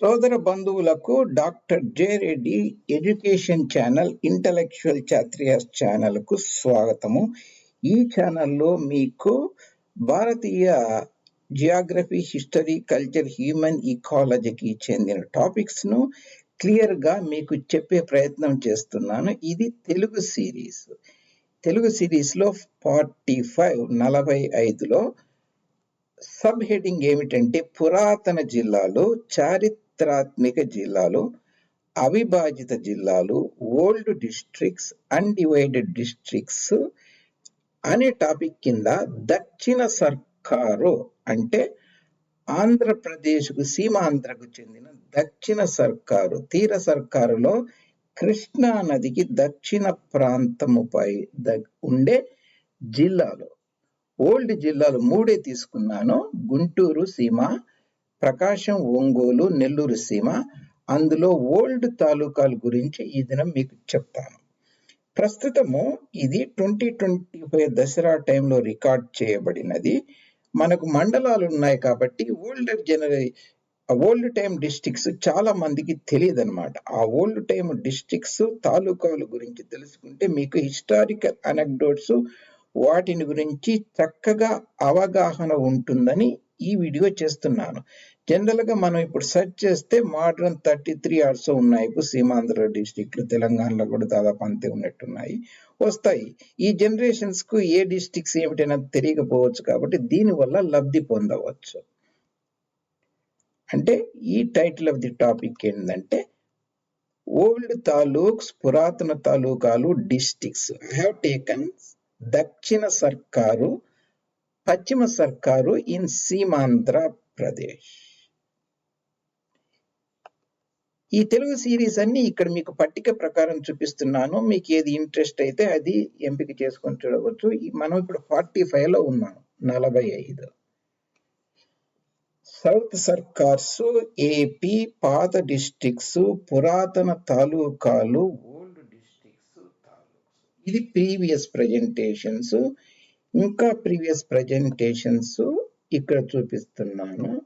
సోదర బంధువులకు doctor J Reddy education channel intellectual చాత్రియాస్ ఛానల్కు స్వాగతము. ఈ ఛానల్లో మీకు భారతీయ జియోగ్రఫీ హిస్టరీ కల్చర్ హ్యూమన్ ఈకాలజీకి చెందిన టాపిక్స్ను క్లియర్గా మీకు చెప్పే ప్రయత్నం చేస్తున్నాను. ఇది తెలుగు సిరీస్. తెలుగు సిరీస్లో ఫార్టీ ఫైవ్ నలభై ఐదులో సబ్ హెడింగ్ ఏమిటంటే పురాతన జిల్లాలో చారిత్ర చారిత్రాత్మిక జిల్లాలు అవిభాజిత జిల్లాలు ఓల్డ్ డిస్ట్రిక్ట్స్ అన్డివైడెడ్ డిస్ట్రిక్ట్స్ అనే టాపిక్ కింద దక్షిణ సర్కారు అంటే ఆంధ్రప్రదేశ్కు సీమాంధ్రకు చెందిన దక్షిణ సర్కారు తీర సర్కారులో కృష్ణా నదికి దక్షిణ ప్రాంతముపై ద- ఉండే జిల్లాలు. ఓల్డ్ జిల్లాలు మూడే తీసుకున్నాను. గుంటూరు సీమ ప్రకాశం ఒంగోలు నెల్లూరు సీమ అందులో ఓల్డ్ తాలూకాల గురించి ఈ దినం మీకు చెప్తాను. ప్రస్తుతము ఇది ట్వంటీ ట్వంటీ ఫైవ్ దసరా టైంలో రికార్డ్ చేయబడినది. మనకు మండలాలు ఉన్నాయి కాబట్టి ఓల్డర్ జనరే ఓల్డ్ టైం డిస్ట్రిక్ట్స్ చాలా మందికి తెలియదు అనమాట ఆ ఓల్డ్ టైం డిస్ట్రిక్ట్స్ తాలూకాల గురించి తెలుసుకుంటే మీకు హిస్టారికల్ అనెక్డోట్స్ వాటిని గురించి చక్కగా అవగాహన ఉంటుందని ఈ వీడియో చేస్తున్నాను. జనరల్గా మనం ఇప్పుడు సెర్చ్ చేస్తే మోడర్న్ థర్టీ త్రీ ఆర్ట్స్ ఉన్నాయి. ఇప్పుడు సీమాంధ్ర డిస్టిక్లు తెలంగాణలో కూడా దాదాపు అంతే ఉన్నట్టున్నాయి. వస్తాయి. ఈ జనరేషన్స్కు ఏ డిస్టిక్స్ ఏమిటైనా తెలియకపోవచ్చు కాబట్టి దీని వల్ల లబ్ధి పొందవచ్చు. అంటే ఈ టైటిల్ ఆఫ్ ది టాపిక్ ఏంటంటే ఓల్డ్ తాలూక్స్ పురాతన తాలూకాలు డిస్టిక్స్ ఐ టేకన్ దక్షిణ సర్కారు పశ్చిమ సర్కారు ఇన్ సీమాంధ్ర ప్రదేశ్. ఈ తెలుగు సిరీస్ అన్ని ఇక్కడ మీకు పట్టిక ప్రకారం చూపిస్తున్నాను. మీకు ఏది ఇంట్రెస్ట్ అయితే అది ఎంపిక చేసుకొని చూడవచ్చు. మనం ఇప్పుడు ఫార్టీ ఫైవ్లో ఉన్నాం నలభై ఐదు. సౌత్ సర్కార్స్ ఏపీ పాత డిస్ట్రిక్ట్స్ పురాతన తాలూకాలు ఓల్డ్ డిస్ట్రిక్ట్స్ ఇది ప్రీవియస్ ప్రజెంటేషన్స్. ఇంకా ప్రీవియస్ ప్రజెంటేషన్స్ ఇక్కడ చూపిస్తున్నాను.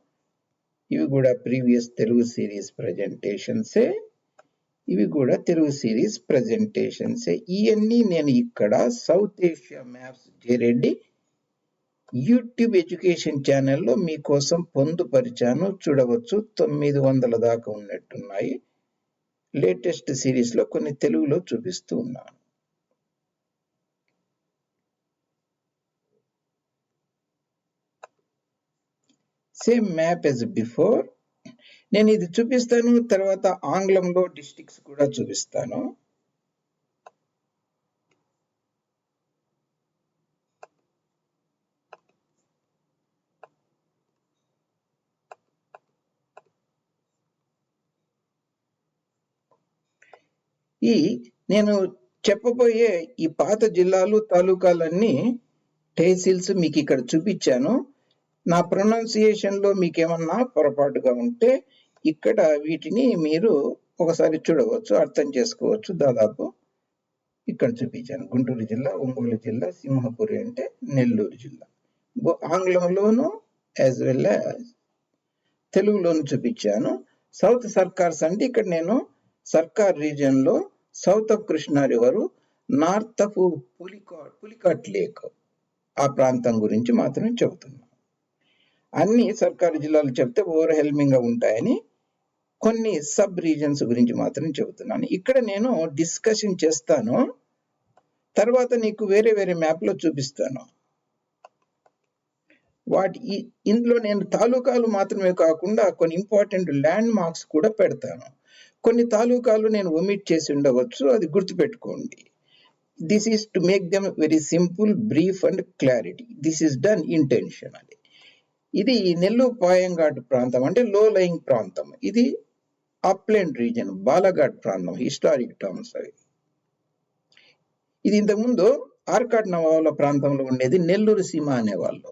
ఇవి కూడా ప్రీవియస్ తెలుగు సిరీస్ ప్రజెంటేషన్సే. ఇవి కూడా తెలుగు సిరీస్ ప్రజెంటేషన్సే. ఇవన్నీ నేను ఇక్కడ South Asia maps J Reddy YouTube education ఛానల్లో మీకోసం పొందుపరిచాను. చూడవచ్చు తొమ్మిది వందల దాకా ఉన్నట్టున్నాయి. లేటెస్ట్ సిరీస్లో కొన్ని తెలుగులో చూపిస్తూ ఉన్నాను. సేమ్ మ్యాప్ ఎస్ బిఫోర్ నేను ఇది చూపిస్తాను తర్వాత ఆంగ్లంలో డిస్టిక్స్ కూడా చూపిస్తాను. ఈ నేను చెప్పబోయే ఈ పాత జిల్లాలు తాలూకాలన్నీ తహసీల్స్ మీకు ఇక్కడ చూపించాను. నా ప్రొనౌన్సియేషన్లో మీకేమన్నా పొరపాటుగా ఉంటే ఇక్కడ వీటిని మీరు ఒకసారి చూడవచ్చు అర్థం చేసుకోవచ్చు. దాదాపు ఇక్కడ చూపించాను. గుంటూరు జిల్లా ఒంగోలు జిల్లా సింహపురి అంటే నెల్లూరు జిల్లా. ఆంగ్లంలోను యాజ్ వెల్ యాజ్ తెలుగులోను చూపించాను. సౌత్ సర్కార్స్ అంటే ఇక్కడ నేను సర్కార్ రీజియన్లో south of Krishna river north of Pulicat Pulicat lake ఆ ప్రాంతం గురించి మాత్రమే చెబుతున్నాను. అన్ని సర్కారు జిల్లాలు చెప్తే ఓవర్ హెల్మింగ్గా ఉంటాయని కొన్ని సబ్ రీజన్స్ గురించి మాత్రం చెబుతున్నాను. ఇక్కడ నేను డిస్కషన్ చేస్తాను. తర్వాత నీకు వేరే వేరే మ్యాప్లో చూపిస్తాను. వాటి ఇందులో నేను తాలూకాలు మాత్రమే కాకుండా కొన్ని ఇంపార్టెంట్ ల్యాండ్ మార్క్స్ కూడా పెడతాను. కొన్ని తాలూకాలు నేను ఒమిట్ చేసి ఉండవచ్చు అది గుర్తుపెట్టుకోండి. This is to make them very simple brief and clarity this is done intentionally ఇది నెల్లూరు పాయంఘాట్ ప్రాంతం అంటే లో లయింగ్ ప్రాంతం. ఇది అప్లాండ్ రీజన్ బాలఘాట్ ప్రాంతం హిస్టారిక్ టర్మ్స్ అవి. ఇది ఇంతకుముందు ఆర్కాట్ నవాబుల ప్రాంతంలో ఉండేది నెల్లూరు సీమ అనేవాళ్ళు.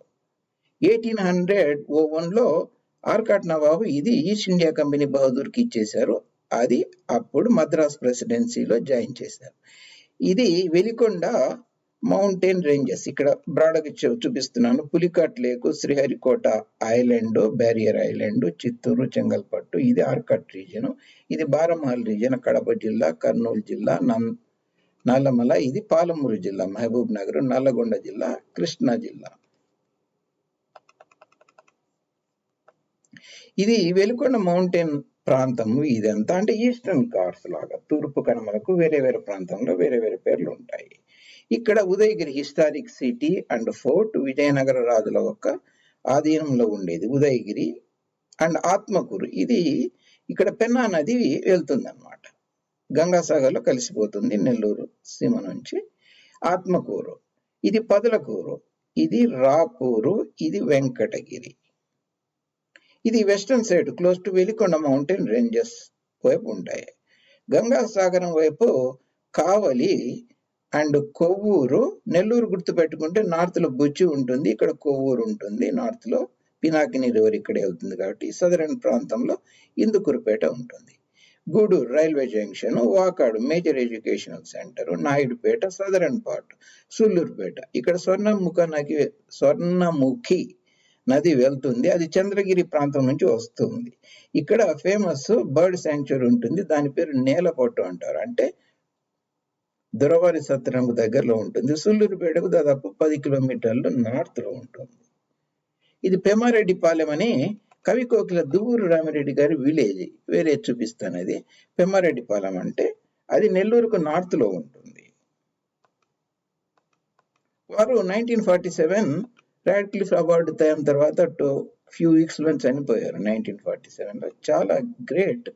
ఎయిటీన్ హండ్రెడ్ ఓ వన్లో ఆర్కాట్ నవాబు ఇది ఈస్ట్ ఇండియా కంపెనీ బహదూర్కి ఇచ్చేశారు. అది అప్పుడు మద్రాస్ ప్రెసిడెన్సీలో జాయిన్ చేశారు. ఇది వెలికొండ మౌంటైన్ రేంజెస్. ఇక్కడ బ్రాడగా చూపిస్తున్నాను. Pulicat lake Sriharikota island barrier island Chittoor Chengalpattu. ఇది ఆర్కట్ రీజియన్. ఇది బారమహల్ రీజియన్ కడప జిల్లా కర్నూలు జిల్లా నం నల్లమల. ఇది పాలమూరు జిల్లా మహబూబ్ నగర్ నల్లగొండ జిల్లా కృష్ణా జిల్లా. ఇది వెలుకొండ మౌంటైన్ ప్రాంతము ఇదంతా అంటే ఈస్టర్న్ కార్స్ లాగా. తూర్పు కనుమలకు వేరే వేరే ప్రాంతంలో వేరే వేరే పేర్లు ఉంటాయి. ఇక్కడ Udayagiri historic city and fort Vijayanagara రాజుల యొక్క ఆధీనంలో ఉండేది ఉదయగిరి అండ్ ఆత్మకూరు. ఇది ఇక్కడ పెన్నా నది వెళ్తుందన్నమాట. గంగాసాగర్లో కలిసిపోతుంది నెల్లూరు సీమ నుంచి ఆత్మకూరు. ఇది పదులకూరు ఇది రాపూరు ఇది వెంకటగిరి. ఇది western side close to Velikonda mountain ranges వైపు ఉంటాయి. గంగాసాగరం వైపు కావలి అండ్ కొవ్వూరు నెల్లూరు గుర్తు పెట్టుకుంటే నార్త్లో బుచ్చి ఉంటుంది ఇక్కడ కొవ్వూరు ఉంటుంది నార్త్లో పినాకిని రివర్ ఇక్కడే వెళ్తుంది కాబట్టి సదరన్ ప్రాంతంలో ఇందుకూరుపేట ఉంటుంది. Gudur railway junction Vakadu major educational centre Naidupeta southern part Sullurpeta. ఇక్కడ స్వర్ణముఖ నది స్వర్ణముఖి నది వెళ్తుంది అది చంద్రగిరి ప్రాంతం నుంచి వస్తుంది. ఇక్కడ ఫేమస్ బర్డ్ శాంక్చురీ ఉంటుంది దాని పేరు నేలపొట్టు అంటారు. అంటే దురవారి సత్రంకు దగ్గరలో ఉంటుంది. సుల్లూరుపేటకు దాదాపు పది కిలోమీటర్లు నార్త్లో ఉంటుంది. ఇది పెమారెడ్డి పాలెం అని కవి కోకిల దువ్వూరు రామిరెడ్డి గారి విలేజ్. వేరే చూపిస్తాను అది పెమారెడ్డిపాలెం అంటే అది నెల్లూరుకు నార్త్లో ఉంటుంది. వారు nineteen forty seven Radcliffe award తయం తర్వాత టూ ఫ్యూ వీక్స్లో చనిపోయారు. నైన్టీన్ ఫార్టీ సెవెన్లో చాలా గ్రేట్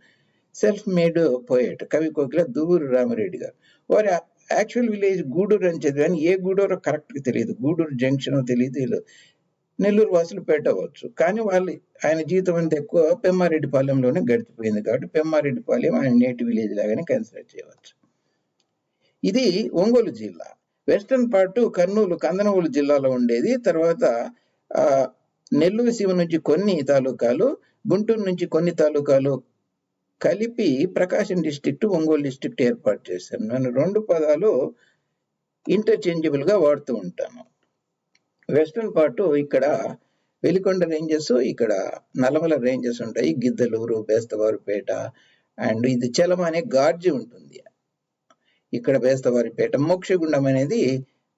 సెల్ఫ్ మేడ్ పోయేట్ కవి కోకిల దూరు రామిరెడ్డి గారు. వారి యాక్చువల్ విలేజ్ గూడూరు అని చదివాను ఏ గూడూరో కరెక్ట్గా తెలియదు. గూడూరు జంక్షన్ తెలియదు. నెల్లూరు వాసులు పెట్టవచ్చు కానీ వాళ్ళు ఆయన జీవితం అంత ఎక్కువ పెమ్మారెడ్డిపాలెంలోనే గడిచిపోయింది కాబట్టి పెమ్మారెడ్డిపాలెం ఆయన నేటి విలేజ్ లాగానే కన్సిడర్ చేయవచ్చు. ఇది ఒంగోలు జిల్లా. వెస్టర్న్ పార్ట్ కర్నూలు కందనవూలు జిల్లాలో ఉండేది. తర్వాత ఆ నెల్లూరు సీమ నుంచి కొన్ని తాలూకాలు గుంటూరు నుంచి కొన్ని తాలూకాలు కలిపి ప్రకాశం డిస్ట్రిక్ట్ ఒంగోలు డిస్ట్రిక్ట్ ఏర్పాటు చేశాను నేను రెండు పదాలు ఇంటర్చేంజబుల్గా వాడుతూ ఉంటాను. వెస్ట్రన్ పార్ట్ ఇక్కడ వెలికొండ రేంజెస్ ఇక్కడ నల్లమల రేంజెస్ ఉంటాయి. గిద్దలూరు బేస్తవారిపేట అండ్ ఇది చలమ అనే గార్జి ఉంటుంది. ఇక్కడ బేస్తవారిపేట మోక్షగుండం అనేది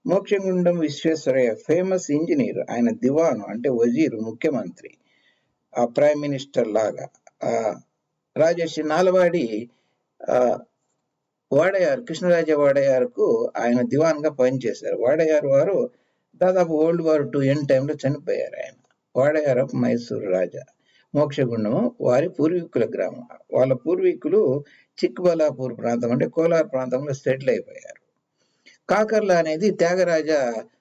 మోక్షగుండం విశ్వేశ్వరయ్య ఫేమస్ ఇంజనీర్ ఆయన దివాను అంటే వజీరు ముఖ్యమంత్రి. ఆ ప్రైమ్ మినిస్టర్ లాగా రాజర్షి నాలవాడి ఆ వాడయారు కృష్ణరాజ వాడయారుకు ఆయన దివాన్గా పనిచేశారు వాడయారు వారు దాదాపు ఓల్డ్ వార్ టూ ఎన్ టైంలో చనిపోయారు ఆయన. వాడయారు ఆఫ్ మైసూరు రాజా. మోక్షగుండము వారి పూర్వీకుల గ్రామం. వాళ్ళ పూర్వీకులు చిక్బలాపూర్ ప్రాంతం అంటే కోలార్ ప్రాంతంలో సెటిల్ అయిపోయారు. కాకర్ల అనేది త్యాగరాజ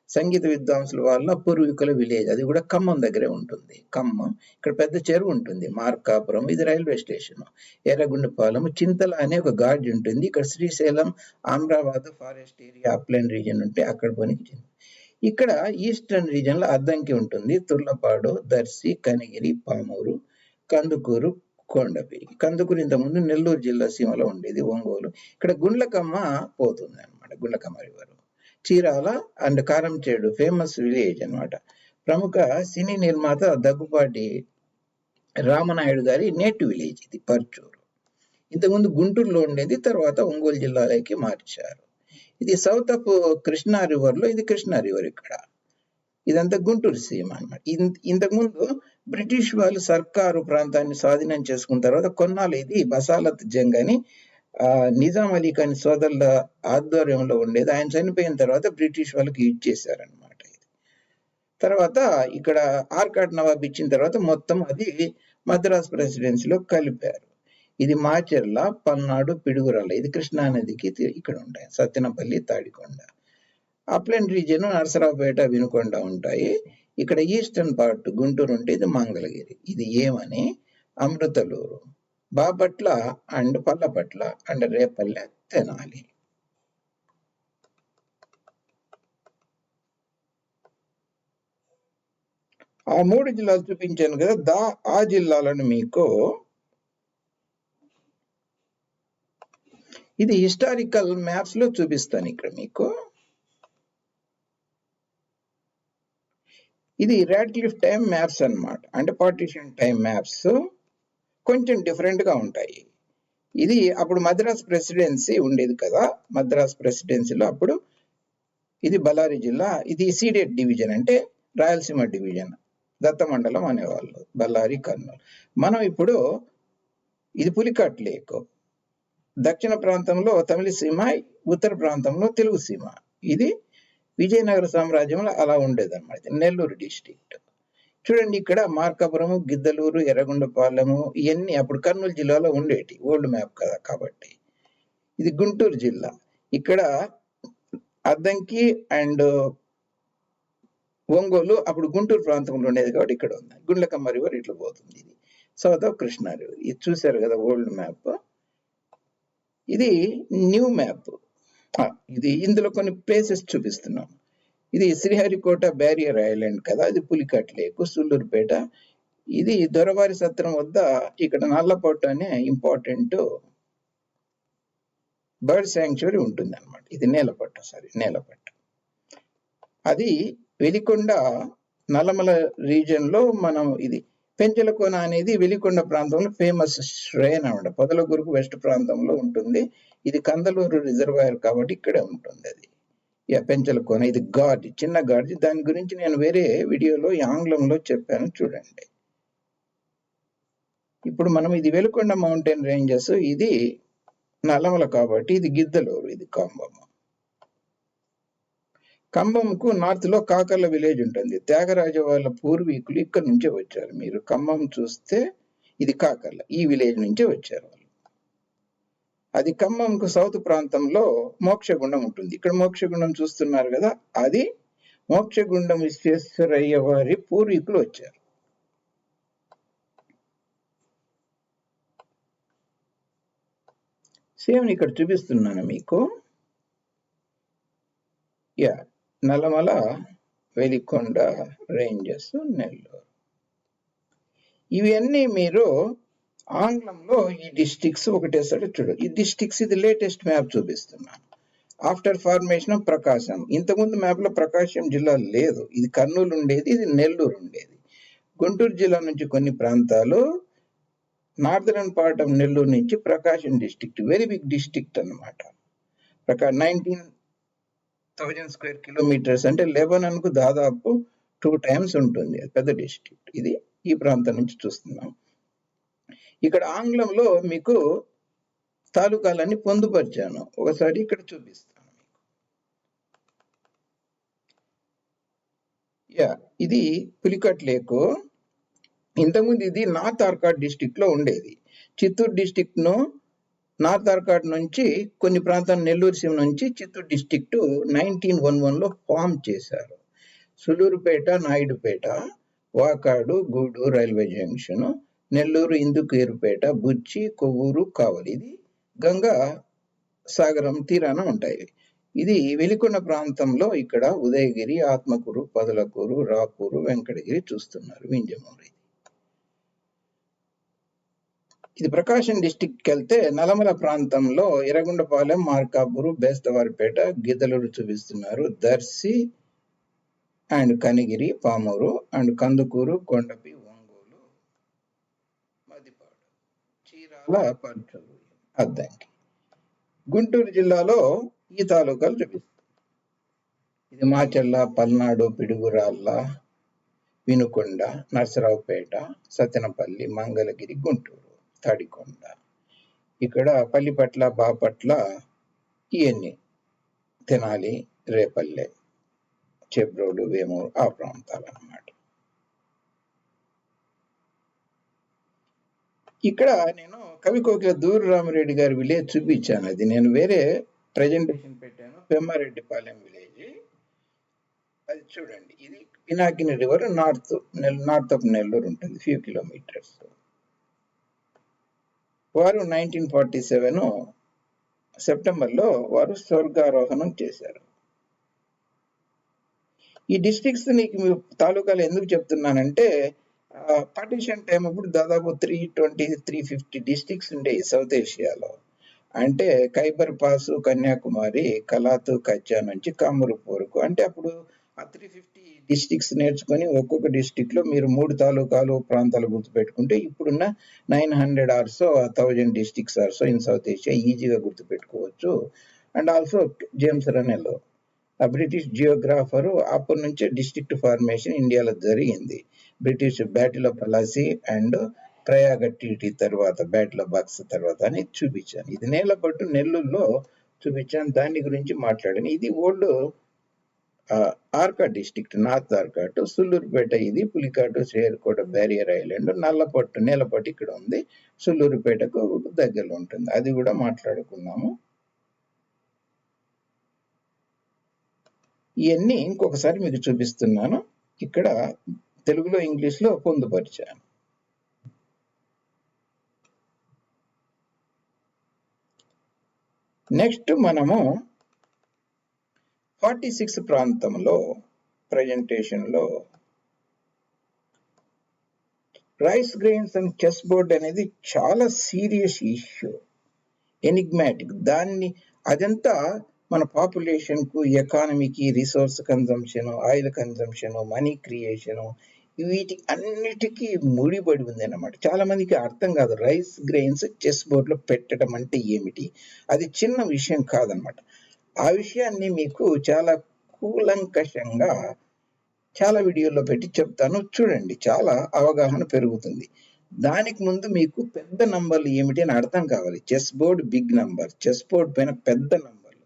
సంగీత విద్వాంసుల వాళ్ళ పూర్వీకుల విలేజ్. అది కూడా ఖమ్మం దగ్గరే ఉంటుంది. ఖమ్మం. ఇక్కడ పెద్ద చెరువు ఉంటుంది. మార్కాపురం. ఇది రైల్వే స్టేషన్. ఎర్రగుండపాలెం చింతల అనే ఒక గార్డ్ ఉంటుంది. ఇక్కడ Srisailam Amrabad forest area upland region ఉంటే అక్కడ పోనీ. ఇక్కడ ఈస్టర్న్ రీజన్లో అద్దంకి ఉంటుంది. తుర్లపాడు దర్శి కనిగిరి పామూరు కందుకూరు కొండపిరికి కందుకూరు ఇంతకుముందు నెల్లూరు జిల్లా సీమలో ఉండేది ఒంగోలు. ఇక్కడ గుండ్లకమ్మ పోతుంది అనమాట Gundlakamma river. Chirala and Karamchedu famous village అన్నమాట. ప్రముఖ సినీ నిర్మాత దగ్గుపాటి రామనాయుడు గారి నేటివ్ విలేజ్ ఇది పర్చూరు. ఇంతకుముందు గుంటూరులో ఉండేది తర్వాత ఒంగోలు జిల్లాలోకి మార్చారు. ఇది సౌత్ ఆఫ్ కృష్ణా రివర్లో ఇది కృష్ణా రివర్ ఇక్కడ. ఇదంతా గుంటూరు సీమ అనమాట ఇంతకుముందు బ్రిటిష్ వాళ్ళు సర్కారు ప్రాంతాన్ని స్వాధీనం చేసుకున్న తర్వాత కొన్నాళ్ళు ఇది బసాలత్ జంగ్ అని నిజాం అలీ ఖాన్ సోదరుల ఆధ్వర్యంలో ఉండేది. ఆయన చనిపోయిన తర్వాత బ్రిటిష్ వాళ్ళకి ఇచ్చేసారనమాట ఇది. తర్వాత ఇక్కడ ఆర్కాట్ నవాబ్ ఇచ్చిన తర్వాత మొత్తం అది మద్రాస్ ప్రెసిడెన్సీలో కలిపారు. ఇది మాచెర్ల పల్నాడు పిడుగురాల ఇది కృష్ణానదికి ఇక్కడ ఉంటాయి. సత్యనపల్లి తాడికొండ. అప్లెంట్ రీజియన్ నరసరావుపేట వినుకొండ ఉంటాయి. ఇక్కడ ఈస్టర్న్ పార్ట్ గుంటూరు ఉంటే ఇది మంగళగిరి. ఇది ఏమని? Amruthaluru. Bapatla and Pallapatla and Repalle Tenali. ఆ మూడు జిల్లాలు చూపించాను కదా దా ఆ జిల్లాలను మీకు ఇది హిస్టారికల్ మ్యాప్స్లో చూపిస్తాను ఇక్కడ మీకు. ఇది రాడ్క్లిఫ్ టైం మ్యాప్స్ అన్నమాట అంటే పార్టీషన్ టైం మ్యాప్స్. కొంచెం డిఫరెంట్గా ఉంటాయి. ఇది అప్పుడు మద్రాస్ ప్రెసిడెన్సీ ఉండేది కదా మద్రాస్ ప్రెసిడెన్సీలో అప్పుడు ఇది బళ్ళారి జిల్లా ఇది సీడెడ్ డివిజన్ అంటే రాయలసీమ డివిజన్ దత్తమండలం అనేవాళ్ళు బళ్ళారి కర్నూలు. మనం ఇప్పుడు ఇది పులికాట్ లేక్. దక్షిణ ప్రాంతంలో తమిళ సీమ ఉత్తర ప్రాంతంలో తెలుగు సీమ. ఇది విజయనగర సామ్రాజ్యంలో అలా ఉండేది అనమాట నెల్లూరు డిస్టిక్ట్ చూడండి ఇక్కడ మార్కాపురము గిద్దలూరు ఎర్రగొండపాలెము ఇవన్నీ అప్పుడు కర్నూలు జిల్లాలో ఉండేటి ఓల్డ్ మ్యాప్ కదా కాబట్టి. ఇది గుంటూరు జిల్లా. ఇక్కడ అద్దంకి అండ్ ఒంగోలు అప్పుడు గుంటూరు ప్రాంతంలో ఉండేది కాబట్టి ఇక్కడ ఉంది. గుండ్లకమ్మ రివర్ ఇట్లా పోతుంది ఇది. సౌత్ ఆఫ్ కృష్ణా రివర్ ఇది చూశారు కదా ఓల్డ్ మ్యాప్. ఇది న్యూ మ్యాప్. ఇది ఇందులో కొన్ని ప్లేసెస్ చూపిస్తున్నాం. ఇది శ్రీహరికోట బ్యారియర్ ఐలాండ్ కదా ఇది పులికట్ లేక్ సుల్లూరుపేట ఇది దొరవారి సత్రం వద్ద ఇక్కడ నల్లపట్టు అనే ఇంపార్టెంట్ బర్డ్ శాంక్చురీ ఉంటుంది అనమాట ఇది నేలపట్టు సారీ నేలపట్టు. అది వెలికొండ నల్లమల రీజియన్లో మనం ఇది పెంచలకోన అనేది వెలికొండ ప్రాంతంలో ఫేమస్ శ్రేయన్ అనమాట పొదలగురుకు వెస్ట్ ప్రాంతంలో ఉంటుంది. ఇది కందలూరు రిజర్వాయర్ కాబట్టి ఇక్కడే ఉంటుంది అది యా పెంచలకోన ఇది గాడ్ చిన్న గాడ్. దాని గురించి నేను వేరే వీడియోలో ఈ ఆంగ్లంలో చెప్పాను చూడండి. ఇప్పుడు మనం ఇది వెలుకొండ మౌంటైన్ రేంజెస్. ఇది నల్లమల కాబట్టి ఇది గిద్దలూరు ఇది కంబము ఖమ్మంకు నార్త్లో కాకర్ల విలేజ్ ఉంటుంది. త్యాగరాజ వాళ్ళ పూర్వీకులు ఇక్కడ నుంచే వచ్చారు. మీరు ఖమ్మం చూస్తే ఇది కాకర్ల ఈ విలేజ్ నుంచే వచ్చారు వాళ్ళు. అది ఖమ్మంకు సౌత్ ప్రాంతంలో మోక్షగుండం ఉంటుంది. ఇక్కడ మోక్షగుండం చూస్తున్నారు కదా అది మోక్షగుండం విశ్వేశ్వరయ్య వారి పూర్వీకులు వచ్చారు. సేమ్ ఇక్కడ చూపిస్తున్నాను మీకు. Yeah Nallamala Velikonda ranges Nellore. ఇవన్నీ మీరు ఆంగ్లంలో ఈ డిస్టిక్స్ ఒకటేసారి చూడు. ఈ డిస్టిక్స్ ఇది లేటెస్ట్ మ్యాప్ చూపిస్తున్నాను. After formation of Prakasam. ఇంతకుముందు మ్యాప్లో ప్రకాశం జిల్లా లేదు. ఇది కర్నూలు ఉండేది ఇది నెల్లూరు ఉండేది. గుంటూరు జిల్లా నుంచి కొన్ని ప్రాంతాలు నార్దర్న్ పార్ట్ ఆఫ్ నెల్లూరు నుంచి Prakasam district very big district అన్నమాట. ప్రకా నైన్టీన్ థౌజండ్ స్క్వేర్ కిలోమీటర్స్ అంటే లెబనాన్కు దాదాపు టూ టైమ్స్ ఉంటుంది. అది పెద్ద డిస్ట్రిక్ట్ ఇది ఈ ప్రాంతం నుంచి చూస్తున్నాం. ఇక్కడ ఆంగ్లంలో మీకు తాలూకాలన్నీ పొందుపరిచాను. ఒకసారి ఇక్కడ చూపిస్తాను మీకు. యా ఇది పులికట్ లేకు. ఇంతకుముందు ఇది నార్త్ ఆర్కాడ్ డిస్టిక్లో ఉండేది. చిత్తూరు డిస్టిక్ను నార్త్ ఆర్కాడ్ నుంచి కొన్ని ప్రాంతాలు నెల్లూరు సీమ నుంచి చిత్తూరు డిస్టిక్ట్ నైన్టీన్ వన్ వన్లో ఫామ్ చేశారు. Sullurpeta Naidupeta Vakadu Gudur railway junction Nellore Indukurpet Buchi Kovur Kavali. ఇది గంగా సాగరం తీరాన ఉంటాయి. ఇది వెలికొండ ప్రాంతంలో ఇక్కడ ఉదయగిరి ఆత్మకూరు పదలకూరు రాపూరు వెంకటగిరి చూస్తున్నారు వింజమూరు ఇది ప్రకాశం డిస్టిక్కి వెళ్తే నలమల ప్రాంతంలో ఎర్రగొండపాలెం మార్కాపూరు బేస్తవారిపేట గీతలూరు చూపిస్తున్నారు దర్శి అండ్ కనిగిరి పామూరు అండ్ కందుకూరు కొండపి ఒంగోలు మదిపాడు చీరాల పర్చూరు అద్దంకి. గుంటూరు జిల్లాలో ఈ తాలూకాలు చూపిస్తారు ఇది మాచర్ల పల్నాడు పిడుగురాళ్ళ వినుకొండ నరసరావుపేట సత్యనపల్లి మంగళగిరి గుంటూరు తడికొండ. ఇక్కడ పల్లిపట్ల బాపట్ల ఇవన్నీ తినాలి రేపల్లె చెబ్రోడు వేమూరు ఆ ప్రాంతాలు అన్నమాట ఇక్కడ నేను కవి కోకిల దూరు రామిరెడ్డి గారి విలేజ్ చూపించాను. అది నేను వేరే ప్రజెంటేషన్ పెట్టాను. పెమ్మారెడ్డిపాలెం విలేజ్. అది చూడండి. ఇది Pinakini river north north of Nellore ఉంటుంది ఫ్యూ కిలోమీటర్స్ వారు నైన్టీన్ ఫార్టీ సెవెన్ సెప్టెంబర్లో వారు స్వర్గారోహణం చేశారు. ఈ డిస్ట్రిక్ట్స్ నీకు తాలూకాలు ఎందుకు చెప్తున్నానంటే పార్టీషన్ టైం అప్పుడు దాదాపు three twenty three fifty districts ఉండేవి సౌత్ ఏషియాలో అంటే ఖైబర్ పాసు కన్యాకుమారి కలాతు కచ్చా నుంచి కామరూప్ వరకు అంటే అప్పుడు ఆ త్రీ ఫిఫ్టీ డిస్టిక్స్ నేర్చుకొని ఒక్కొక్క డిస్టిక్లో మీరు మూడు తాలూకాలు ప్రాంతాలు గుర్తుపెట్టుకుంటే ఇప్పుడున్న nine hundred or so thousand districts or so in south Asia ఈజీగా గుర్తుపెట్టుకోవచ్చు. అండ్ ఆల్సో జేమ్స్ రనెలో ఆ బ్రిటిష్ జియోగ్రాఫరు అప్పటి నుంచే డిస్ట్రిక్ట్ ఫార్మేషన్ ఇండియాలో జరిగింది. British battle of Plassey and Prayaga TT తర్వాత బ్యాటిల్ ఆఫ్ బాక్స్ తర్వాత అని చూపించాను. ఇది నేలపట్టు నెల్లూరులో చూపించాను. దాని గురించి మాట్లాడాను. ఇది old Arka district north Arcot Sullurpeta. ఇది పులికాటు శ్రేయర్కోట బ్యారియర్ ఐలాండ్ నల్లపట్టు నేలపట్టు ఇక్కడ ఉంది. సుల్లూరుపేటకు దగ్గరలో ఉంటుంది. అది కూడా మాట్లాడుకున్నాము. ఇవన్నీ ఇంకొకసారి మీకు చూపిస్తున్నాను. ఇక్కడ తెలుగులో ఇంగ్లీష్లో పొందుపరిచాను. నెక్స్ట్ మనము ఫార్టీ సిక్స్ ప్రాంతంలో ప్రజెంటేషన్లో rice grains and chess board అనేది చాలా సీరియస్ ఇష్యూ ఎనిగ్మాటిక్. దాన్ని అదంతా మన పాపులేషన్కు ఎకానమీకి resource consumption oil consumption money creation వీటి అన్నిటికీ ముడిపడి ఉంది అన్నమాట చాలా మందికి అర్థం కాదు రైస్ గ్రెయిన్స్ చెస్ బోర్డ్లో పెట్టడం అంటే ఏమిటి? అది చిన్న విషయం కాదనమాట ఆ విషయాన్ని మీకు చాలా కూలంకషంగా చాలా వీడియోలో పెట్టి చెప్తాను. చూడండి చాలా అవగాహన పెరుగుతుంది. దానికి ముందు మీకు పెద్ద నంబర్లు ఏమిటి అని అర్థం కావాలి. Chess board big number chess board పైన పెద్ద నంబర్లు.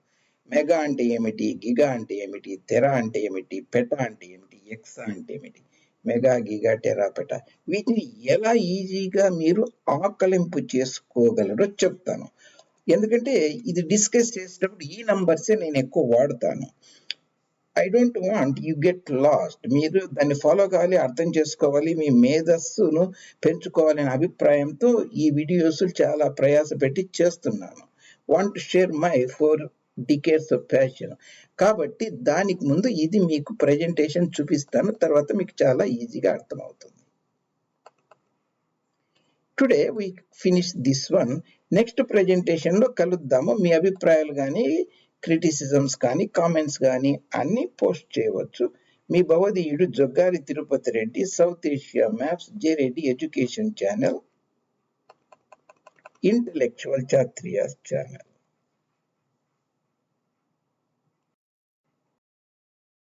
మెగా అంటే ఏమిటి? గిగా అంటే ఏమిటి? తెర అంటే ఏమిటి? పెట అంటే ఏమిటి? ఎక్సా అంటే ఏమిటి? Mega giga tera peta. వీటిని ఎలా ఈజీగా మీరు ఆకలింపు చేసుకోగలరో చెప్తాను. ఎందుకంటే ఇది డిస్కస్ చేసేటప్పుడు ఈ నంబర్సే నేను ఎక్కువ వాడతాను. I don't want you get lost. మీరు దాన్ని ఫాలో కావాలి అర్థం చేసుకోవాలి మీ మేధస్సును పెంచుకోవాలనే అభిప్రాయంతో ఈ వీడియోస్ చాలా ప్రయాస పెట్టి చేస్తున్నాను. Want share my four decades of passion కాబట్టి దానికి ముందు ఇది మీకు ప్రజెంటేషన్ చూపిస్తాను. తర్వాత మీకు చాలా ఈజీగా అర్థమవుతుంది. Today we finish this one next ప్రజెంటేషన్లో కలుద్దాము. మీ అభిప్రాయాలు కానీ క్రిటిసిజమ్స్ కానీ కామెంట్స్ కానీ అన్ని పోస్ట్ చేయవచ్చు. మీ భవదీయుడు Joggari Tirupati Reddy south Asia maps J Reddy education channel intellectual ఛాత్రియాస్ channel